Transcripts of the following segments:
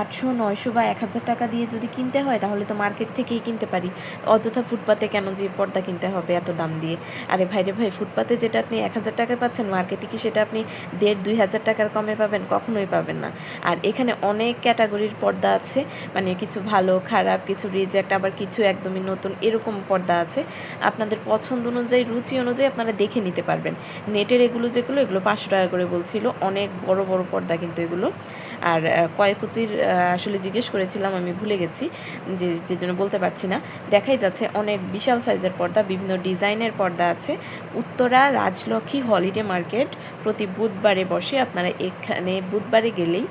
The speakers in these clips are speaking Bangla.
আটশো, নয়শো বা এক হাজার টাকা দিয়ে যদি কিনতে হয়, তাহলে তো মার্কেট থেকেই কিনতে পারি। অযথা ফুটপাতে কেন যে পর্দা কিনতে হবে এত দাম দিয়ে? আরে ভাই রে ভাই, ফুটপাতে যেটা আপনি এক হাজার টাকা পাচ্ছেন মার্কেটে কি সেটা আপনি দেড়, দুই হাজার টাকার কমে পাবেন? কখনোই পাবেন না। আর এখানে অনেক ক্যাটাগরির পর্দা আছে মানে কিছু ভালো, খারাপ, কিছু রিজেক্ট আবার কিছু একদমই নতুন, এরকম পর্দা আছে। আপনাদের পছন্দ অনুযায়ী, রুচি অনুযায়ী আপনারা দেখে নিতে পারবেন। নেটের এগুলো যেগুলো, এগুলো পাঁচশো টাকা করে বলছিল, অনেক বড় বড় পর্দা কিন্তু এগুলো। আর কয়কুচির আসলে জিজ্ঞেস করেছিলাম, আমি ভুলে গেছি, যে যে জন্য বলতে পারছি না। দেখাই যাচ্ছে অনেক বিশাল সাইজের পর্দা, বিভিন্ন ডিজাইনের পর্দা আছে। উত্তরা রাজলক্ষ্মী হলিডে মার্কেট প্রতি বুধবারে বসে। আপনারা এখানে বুধবারে গেলেই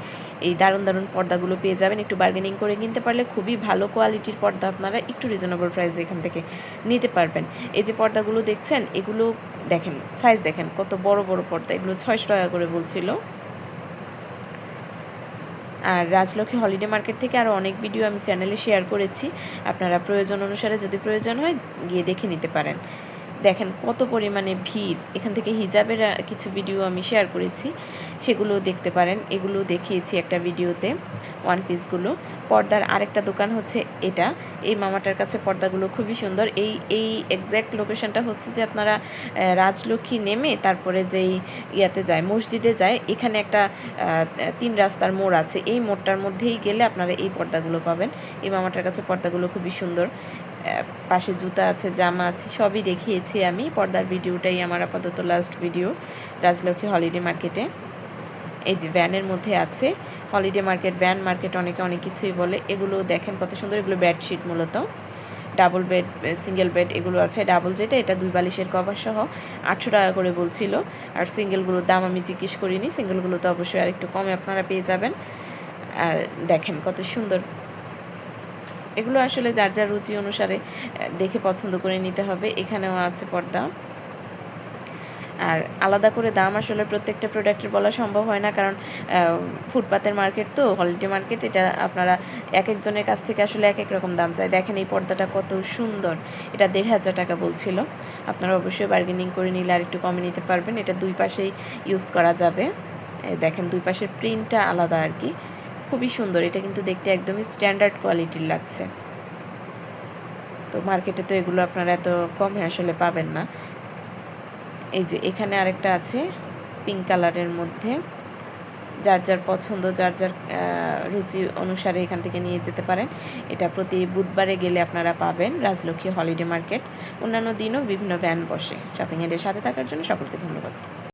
এই দারুণ দারুণ পর্দাগুলো পেয়ে যাবেন। একটু বার্গেনিং করে কিনতে পারলে খুবই ভালো কোয়ালিটির পর্দা আপনারা একটু রিজনেবল প্রাইসে এখান থেকে নিতে পারবেন। এই যে পর্দাগুলো দেখছেন, এগুলো দেখেন সাইজ দেখেন, কত বড় বড় পর্দা। এগুলো ছয়শো টাকা করে বলছিল। আর রাজলক্ষ্মী হলিডে মার্কেট থেকে আরও অনেক ভিডিও আমি চ্যানেলে শেয়ার করেছি। আপনারা প্রয়োজন অনুসারে যদি প্রয়োজন হয়, গিয়ে দেখে নিতে পারেন। দেখেন কত পরিমাণে ভিড়। এখান থেকে হিজাবের কিছু ভিডিও আমি শেয়ার করেছি। সেগুলো দেখতে পারেন। এগুলো দেখিয়েছি একটা ভিডিওতে। ওয়ান পিসগুলো পর্দার আরেকটা দোকান হচ্ছে এটা। এই মামাটার কাছে পর্দাগুলো খুবই সুন্দর। এই এই এক্স্যাক্ট লোকেশনটা হচ্ছে যে আপনারা রাজলক্ষ্মী নেমে তারপরে যেই ইয়াতে যায়, মসজিদে যায়, এখানে একটা তিন রাস্তার মোড় আছে। এই মোড়টার মধ্যেই গেলে আপনারা এই পর্দাগুলো পাবেন। এই মামাটার কাছে পর্দাগুলো খুবই সুন্দর। পাশে জুতা আছে, জামা আছে, সবই দেখিয়েছি আমি। পর্দার ভিডিওটাই আমার আপাতত লাস্ট ভিডিও রাজলক্ষ্মী হলিডে মার্কেটে এই যে ভ্যানের মধ্যে আছে। হলিডে মার্কেট ভ্যান মার্কেট অনেকে অনেক কিছুই বলে। এগুলো দেখেন কত সুন্দর, এগুলো বেডশিট মূলত। ডাবল বেড সিঙ্গেল বেড এগুলো আছে। ডাবল যেটা, এটা দুই বালিশের কভার সহ। আটশো টাকা করে বলছিল। আর সিঙ্গেলগুলোর দাম আমি জিজ্ঞেস করিনি। সিঙ্গেলগুলো তো অবশ্যই আর একটু কমে আপনারা পেয়ে যাবেন। আর দেখেন কত সুন্দর। এগুলো আসলে যার যার রুচি অনুসারে দেখে পছন্দ করে নিতে হবে। এখানেও আছে পর্দা। আর আলাদা করে দাম আসলে প্রত্যেকটা প্রোডাক্টের বলা সম্ভব হয় না, কারণ ফুটপাতের মার্কেট তো হলিডে মার্কেট এটা আপনারা এক একজনের কাছ থেকে আসলে এক এক রকম দাম চায়। দেখেন এই পর্দাটা কত সুন্দর, এটা দেড় হাজার টাকা বলছিল। আপনারা অবশ্যই বার্গেনিং করে নিলে আর একটু কমে নিতে পারবেন, এটা দুই পাশেই ইউজ করা যাবে। দেখেন দুই পাশের প্রিন্টটা আলাদা আর কি। খুবই সুন্দর, এটা কিন্তু দেখতে একদমই স্ট্যান্ডার্ড কোয়ালিটির লাগছে। তো মার্কেটে তো এগুলো আপনারা এত কমে আসলে পাবেন না। এই যে এখানে আরেকটা আছে পিঙ্ক কালারের মধ্যে। যার যার পছন্দ, যার যার রুচি অনুসারে এখান থেকে নিয়ে যেতে পারেন। এটা প্রতি বুধবারে গেলে আপনারা পাবেন রাজলক্ষ্মী হলিডে মার্কেট অন্যান্য দিনও বিভিন্ন ভ্যান বসে। শপিং এর সাথে থাকার জন্য সকলকে ধন্যবাদ।